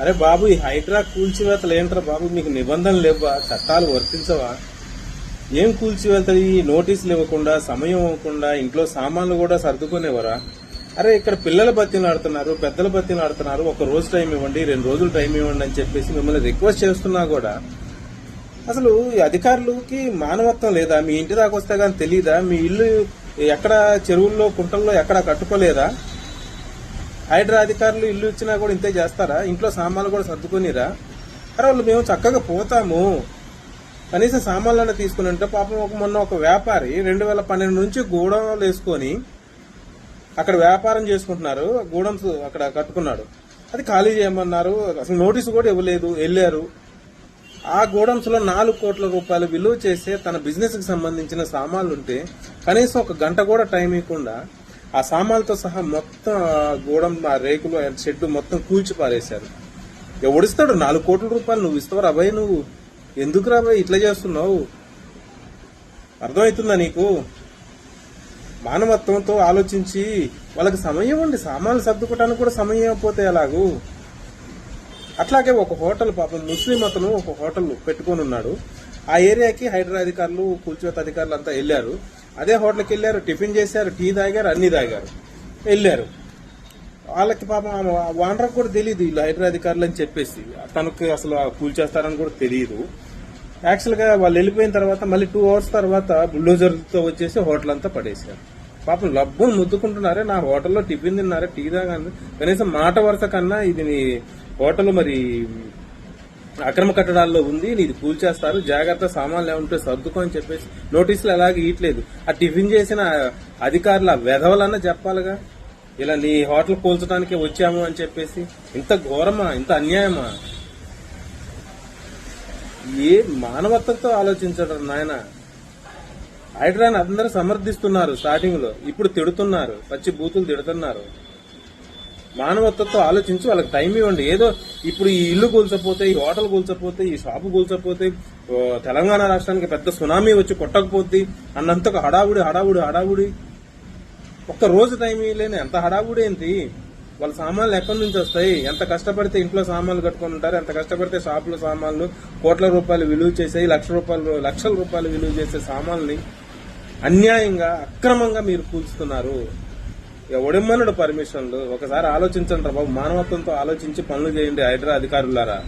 అరే బాబు ఈ హైడ్రా కూల్చివేతలు ఏంట్రా బాబు? మీకు నిబంధనలు లేవా చట్టాలు వర్తించవా? ఏం కూల్చివేతలు? ఈ నోటీసులు ఇవ్వకుండా సమయం ఇవ్వకుండా ఇంట్లో సామాన్లు కూడా సర్దుకునేవరా? అరే ఇక్కడ పిల్లల బతిని ఆడుతున్నారు పెద్దల బతిని ఆడుతున్నారు. ఒక రోజు టైం ఇవ్వండి రెండు రోజులు టైం ఇవ్వండి అని చెప్పేసి మిమ్మల్ని రిక్వెస్ట్ చేస్తున్నా కూడా. అసలు ఈ అధికారులకి మానవత్వం లేదా? మీ ఇంటి దాకా వస్తే కానీ తెలీదా? మీ ఇల్లు ఎక్కడ చెరువుల్లో కుంటల్లో ఎక్కడ కట్టుకోలేదా? హైడ్రా అధికారులు ఇల్లు ఇచ్చినా కూడా ఇంతే చేస్తారా? ఇంట్లో సామాన్లు కూడా సర్దుకునిరా? అరే వాళ్ళు మేము చక్కగా పోతాము. కనీసం సామాన్లను తీసుకుని ఉంటే పాపం ఒక మొన్న ఒక వ్యాపారి రెండు వేల పన్నెండు నుంచి గూడెంలు వేసుకొని అక్కడ వ్యాపారం చేసుకుంటున్నారు. గూడెంస్ అక్కడ కట్టుకున్నాడు. అది ఖాళీ చేయమన్నారు. అసలు నోటీసు కూడా ఇవ్వలేదు. వెళ్ళారు. ఆ గోడౌన్స్లో నాలుగు కోట్ల రూపాయలు విలువ చేసే తన బిజినెస్కి సంబంధించిన సామాన్లు ఉంటే కనీసం ఒక గంట కూడా టైం ఇవ్వకుండా ఆ సామాన్లతో సహా మొత్తం ఆ గోడం ఆ రేకులు ఆ షెడ్ మొత్తం కూల్చి పారేశారు. ఎవడిస్తాడు నాలుగు కోట్ల రూపాయలు నువ్వు ఇస్తావు రాబాయ్ నువ్వు? ఎందుకు రాబాయ్ ఇట్లా చేస్తున్నావు? అర్థమవుతుందా నీకు? మానవత్వంతో ఆలోచించి వాళ్ళకి సమయం ఉండి సామాన్లు సర్దుకోవడానికి కూడా సమయం అయిపోతే ఎలాగూ? అట్లాగే ఒక హోటల్ పాపం ముస్లిం అతను ఒక హోటల్ పెట్టుకొని ఉన్నాడు. ఆ ఏరియాకి హైడ్రా అధికారులు కూల్చివేత అధికారులు అంతా వెళ్ళారు. అదే హోటల్కి వెళ్ళారు టిఫిన్ చేశారు టీ తాగారు అన్ని తాగారు. వెళ్ళారు. వాళ్ళకి పాపం వానరకు కూడా తెలియదు వీళ్ళు హైడ్రా అధికారులు అని చెప్పేసి. తనకు అసలు ఆ కూల్చేస్తారని కూడా తెలియదు యాక్చువల్గా వాళ్ళు వెళ్ళిపోయిన తర్వాత మళ్ళీ టూ అవర్స్ తర్వాత బుల్డోజర్తో వచ్చేసి హోటల్ అంతా పడేశారు. పాపం లబ్బును ముద్దుకుంటున్నారే నా హోటల్లో టిఫిన్ తిన్నారే టీ తాగాను. కనీసం మాట వరుస కన్నా ఇది నీ హోటల్ మరి అక్రమ కట్టడాల్లో ఉంది నీది కూల్చేస్తారు జాగ్రత్త సామాన్లు ఏమంటే సర్దుకో అని చెప్పేసి నోటీసులు అలాగే ఇయట్లేదు ఆ టిఫిన్ చేసిన అధికారుల వెధవలన్నా చెప్పాలిగా? ఇలా నీ హోటల్ కూల్చడానికి వచ్చాము అని చెప్పేసి ఇంత ఘోరమా ఇంత అన్యాయమా? ఏ మానవత్వంతో ఆలోచించడం నాయన? హైడ్రాని అందరూ సమర్థిస్తున్నారు స్టార్టింగ్లో ఇప్పుడు తిడుతున్నారు పచ్చి బూతులు తిడుతున్నారు. మానవత్వంతో ఆలోచించి వాళ్ళకి టైం ఇవ్వండి. ఏదో ఇప్పుడు ఈ ఇల్లు కూల్చపోతే ఈ హోటల్ కూల్చపోతే ఈ షాపు కూల్చపోతే తెలంగాణ రాష్ట్రానికి పెద్ద సునామీ వచ్చి కొట్టకపోతే అన్నంత హడావుడి హడావుడి హడావుడి. ఒక్క రోజు టైం ఇవ్వలేని ఎంత హడావుడి ఏంటి? వాళ్ళ సామాన్లు ఎక్కడి నుంచి వస్తాయి? ఎంత కష్టపడితే ఇంట్లో సామాన్లు కట్టుకొని ఉంటారు? ఎంత కష్టపడితే షాపులో సామాన్లు కోట్ల రూపాయలు విలువ చేసే లక్ష రూపాయలు లక్షల రూపాయలు విలువ చేసే సామాన్లు అన్యాయంగా అక్రమంగా మీరు కూల్చుతున్నారు. ఎవడెమ్మన్నాడు పర్మిషన్లు. ఒకసారి ఆలోచించండి రా బాబు. మానవత్వంతో ఆలోచించి పనులు చేయండి హైదరా అధికారులారా.